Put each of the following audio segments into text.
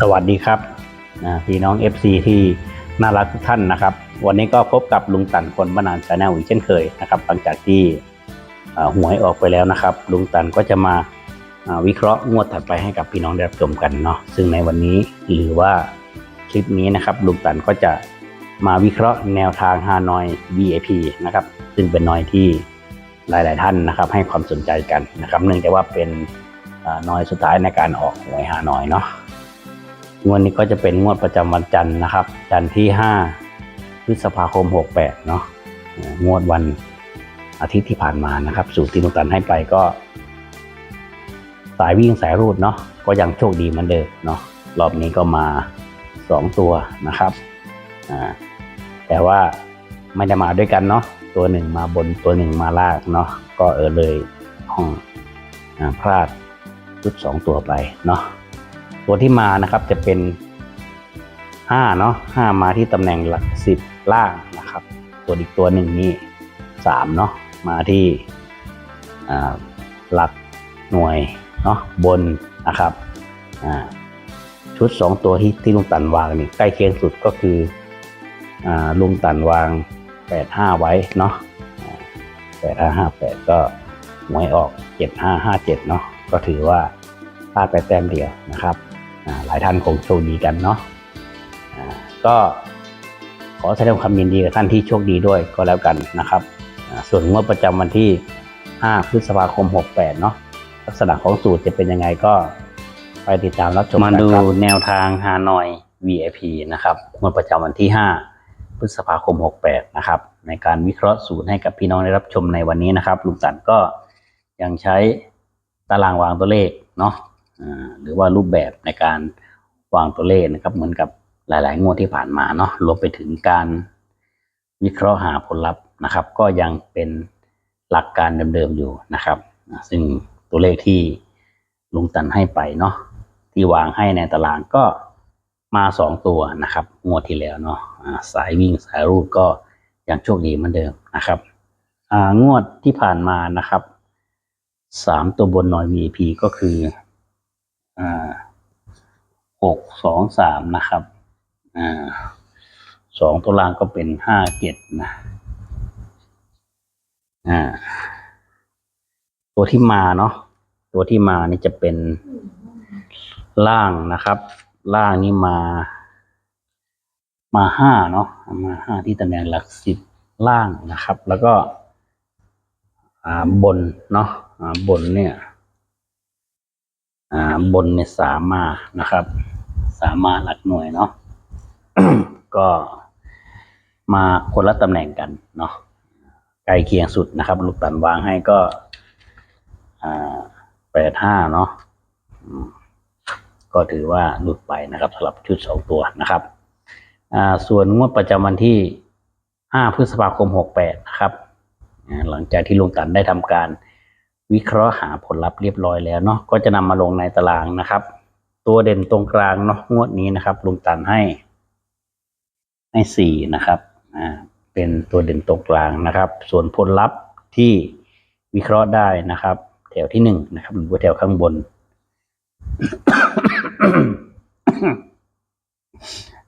สวัสดีครับพี่น้อง FC ที่น่ารักทุกท่านนะครับ วันนี้ก็พบกับลุงตันคนบ้านนานชาแนลอีกเช่นเคยนะครับ หลังจากที่หวยออกไปแล้วนะครับ ลุงตันก็จะมาวิเคราะห์งวดถัดไปให้กับพี่น้องได้รับชมกันเนาะซึ่งในวันนี้หรือว่าคลิปนี้นะครับลุงตันก็จะมาวิเคราะห์แนวทางฮานอย VIP นะครับซึ่งเป็นนอยที่หลาย ๆ ท่านนะครับ ให้ความสนใจกันนะครับ เนื่องจากว่าเป็นนอยสุดท้ายในการออกหวยฮานอยเนาะ งวดนี้ก็จะเป็นงวดประจำวันจันทร์นะครับ จันทร์ที่ 5 พฤษภาคม 68 เนาะงวดวันอาทิตย์ที่ผ่านมานะครับ สูตรที่ลุตันให้ไปก็ สายวิ่งสายรูดเนาะก็ยังโชคดีเหมือนเดิมเนาะรอบนี้ก็มา 2 ตัวนะครับแต่ว่าไม่ได้มาด้วยกันเนาะตัวหนึ่งมาบนตัวหนึ่งมาล่างเนาะก็เออเลยห้องอพลาดชุด2ตัวไปเนาะ ตัวที่มานะครับจะเป็นห้าเนาะห้ามาที่ตำแหน่งหลักสิบล่างนะครับ ตัวอีกตัวหนึ่งนี่สามเนาะมาที่หลักหน่วยเนาะบนนะครับชุดสองตัวที่ที่ลุงตันวางนี่ใกล้เคียงสุดก็คืออลุงตันวางแปดห้าไว้เนาะแปดห้าแปดก็หวยออกเจ็ดห้าห้าเจ็ดเนาะก็ถือว่าพลาดไปแต้มเดียวนะครับ หลายท่านคงโชคดีกันเนาะก็ขอแสดงความยินดีกับท่านที่โชคดีด้วยก็แล้วกันนะครับ ส่วนงวดประจำวันที่ 5 พฤษภาคม 68 เนาะลักษณะของสูตรจะเป็นยังไงก็ไปติดตามรับชมมาดูแนวทางฮานอย VIP นะครับงวดประจำวันที่ 5 พฤษภาคม 68 นะครับ ในการวิเคราะห์สูตรให้กับพี่น้องได้รับชมในวันนี้นะครับลุงสันก็ยังใช้ตารางวางตัวเลขเนาะ หรือว่ารูปแบบในการวางตัวเลขนะครับ เหมือนกับหลาย ๆ งวดที่ผ่านมาเนาะรวมไปถึงการวิเคราะห์หาผลลัพธ์นะครับ ก็ยังเป็นหลักการเดิม ๆ อยู่นะครับ ซึ่งตัวเลขที่ลุงตันให้ไปเนาะที่วางให้ในตารางก็มาสองตัวนะครับ งวดที่แล้วเนาะสายวิ่งสายรูดก็ยังโชคดีเหมือนเดิมนะครับงวดที่ผ่านมานะครับสามตัวบนหน่อย VIP ก็คือ อ่าหกสองสามนะครับ อ่าสองตัวล่างก็เป็นห้าเจ็ดนะ อ่า ตัวที่มาเนาะตัวที่มานี่จะเป็นล่างนะครับ ล่างนี่มา มาห้าเนาะมาห้าที่ตำแหน่งหลักสิบล่างนะครับ แล้วก็ อ่าบนเนาะอ่าบนเนี่ย อ่าบนในยสามมานะครับ สามมาหลักหน่วยเนาะก็มาคนละตำแหน่งกันเนาะใกล้เคียงสุดนะครับ ลูกตันวางให้ก็แปดห้าเนาะก็ถือว่าหลุดไปนะครับสำหรับชุดสองตัวนะครับส่วนงวดประจำวันที่ห้าพฤษภาคมหกแปดนะครับ หลังจากที่ลุงตันได้ทำการ วิเคราะห์หาผลลัพธ์เรียบร้อยแล้วเนาะก็จะนำมาลงในตารางนะครับ ตัวเด่นตรงกลางเนาะงวดนี้นะครับลุงตันให้ ให้สี่นะครับอ่าเป็นตัวเด่นตรงกลางนะครับ ส่วนผลลัพธ์ที่วิเคราะห์ได้นะครับ แถวที่หนึ่งนะครับ หรือว่าแถวข้างบน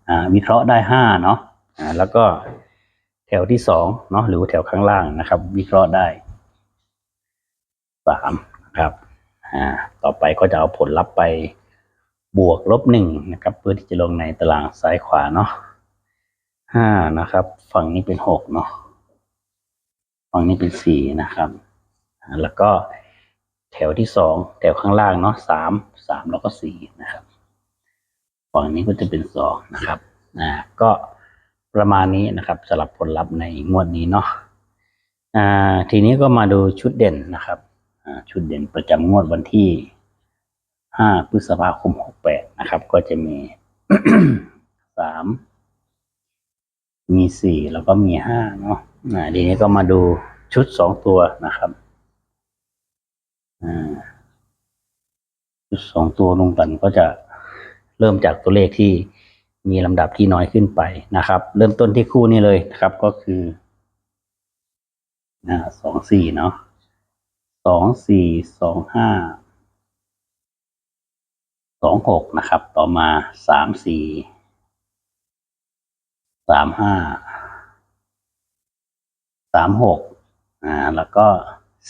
อ่าวิเคราะห์ได้ห้าเนาะอ่าแล้วก็แถวที่สองเนาะหรือแถวข้างล่างนะครับ วิเคราะห์ได้ สามนะครับอ่าต่อไปก็จะเอาผลลัพธ์ไปบวกลบหนึ่งนะครับ เพื่อที่จะลงในตารางซ้ายขวาเนาะห้านะครับ ฝั่งนี้เป็นหกเนาะฝั่งนี้เป็นสี่นะครับ แล้วก็แถวที่สองแถวข้างล่างเนาะสามสามแล้วก็สี่นะครับ ฝั่งนี้ก็จะเป็นสองนะครับอ่าก็ประมาณนี้นะครับสำหรับผลลัพธ์ในงวดนี้เนาะอ่าทีนี้ก็มาดูชุดเด่นนะครับ ชุดเด่นประจำงวดวันที่ 5 พฤษภาคม 68 นะครับ ก็จะมีสามมีสี่แล้วก็มีห้าเนาะอ่าทีนี้ก็มาดูชุดสองตัวนะครับอ่าชุดสองตัวลุงตันก็จะเริ่มจากตัวเลขที่มีลำดับที่น้อยขึ้นไปนะครับ เริ่มต้นที่คู่นี้เลยนะครับก็คืออ่าสองสี่เนาะ สองสี่สองห้าสองหกนะครับ ต่อมาสามสี่สามห้าสามหกอ่าแล้วก็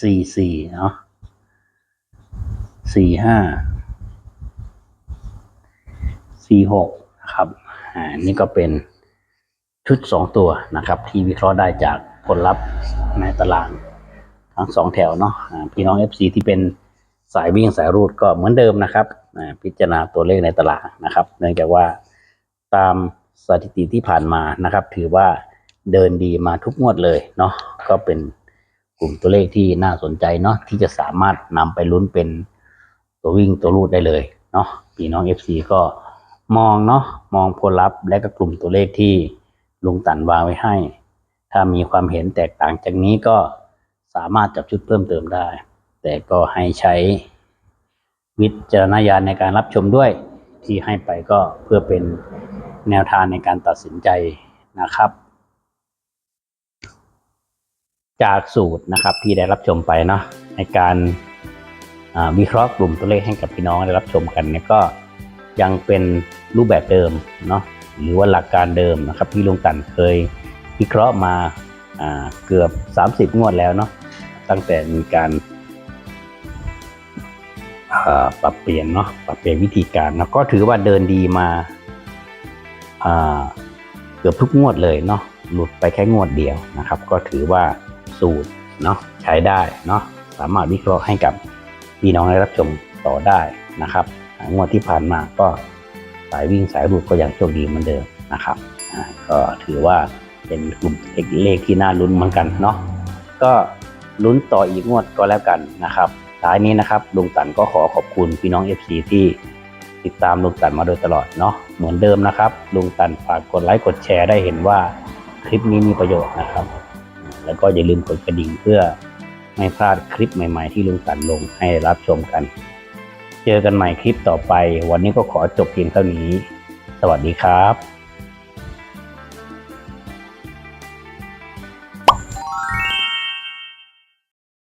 สี่สี่เนาะสี่ห้าสี่หกนะครับอ่านี่ก็เป็นชุดสองตัวนะครับ ที่วิเคราะห์ได้จากผลลัพธ์ในตาราง ทั้งสองแถวเนาะพี่น้อง FC ที่เป็นสายวิ่งสายรูดก็เหมือนเดิมนะครับพิจารณาตัวเลขในตารางนะครับ เนื่องจากว่าตามสถิติที่ผ่านมานะครับ ถือว่าเดินดีมาทุกงวดเลยเนาะก็เป็นกลุ่มตัวเลขที่น่าสนใจเนาะที่จะสามารถนำไปลุ้นเป็นตัววิ่งตัวรูดได้เลยเนาะพี่น้อง FC ก็มองเนาะมองผลลัพธ์และก็กลุ่มตัวเลขที่ลุงตันวางไว้ให้ ถ้ามีความเห็นแตกต่างจากนี้ก็ สามารถจับชุดเพิ่มเติมได้ แต่ก็ให้ใช้วิจารณญาณในการรับชมด้วยที่ให้ไปก็เพื่อเป็นแนวทางในการตัดสินใจนะครับ จากสูตรนะครับที่ได้รับชมไปเนาะในการวิเคราะห์กลุ่มตัวเลขให้กับพี่น้องได้รับชมกันเนี่ยก็ยังเป็นรูปแบบเดิมเนาะหรือว่าหลักการเดิมนะครับที่ลุงตันเคยวิเคราะห์มาอ่าเกือบ 30 งวดแล้วเนาะ ตั้งแต่มีการปรับเปลี่ยนเนาะปรับเปลี่ยนวิธีการแล้วก็ถือว่าเดินดีมาเกือบทุกงวดเลยเนาะหลุดไปแค่งวดเดียวนะครับ ก็ถือว่าสูตรเนาะใช้ได้เนาะสามารถวิเคราะห์ให้กับพี่น้องได้รับชมต่อได้นะครับงวดที่ผ่านมาก็สายวิ่งสายรูดก็ยังโชคดีเหมือนเดิมนะครับก็ถือว่าเป็นกลุ่มเลขที่น่าลุ้นเหมือนกันเนาะก็ ลุ้นต่ออีกงวดก็แล้วกันนะครับท้ายนี้นะครับลุงตันก็ขอขอบคุณพี่น้อง FC ที่ติดตามลุงตันมาโดยตลอดเนาะเหมือนเดิมนะครับลุงตันฝากกดไลค์กดแชร์ได้เห็นว่าคลิปนี้มีประโยชน์นะครับ แล้วก็อย่าลืมกดกระดิ่งเพื่อไม่พลาดคลิปใหม่ ๆ ที่ลุงตันลงให้รับชมกัน เจอกันใหม่คลิปต่อไป วันนี้ก็ขอจบเพียงเท่านี้ สวัสดีครับ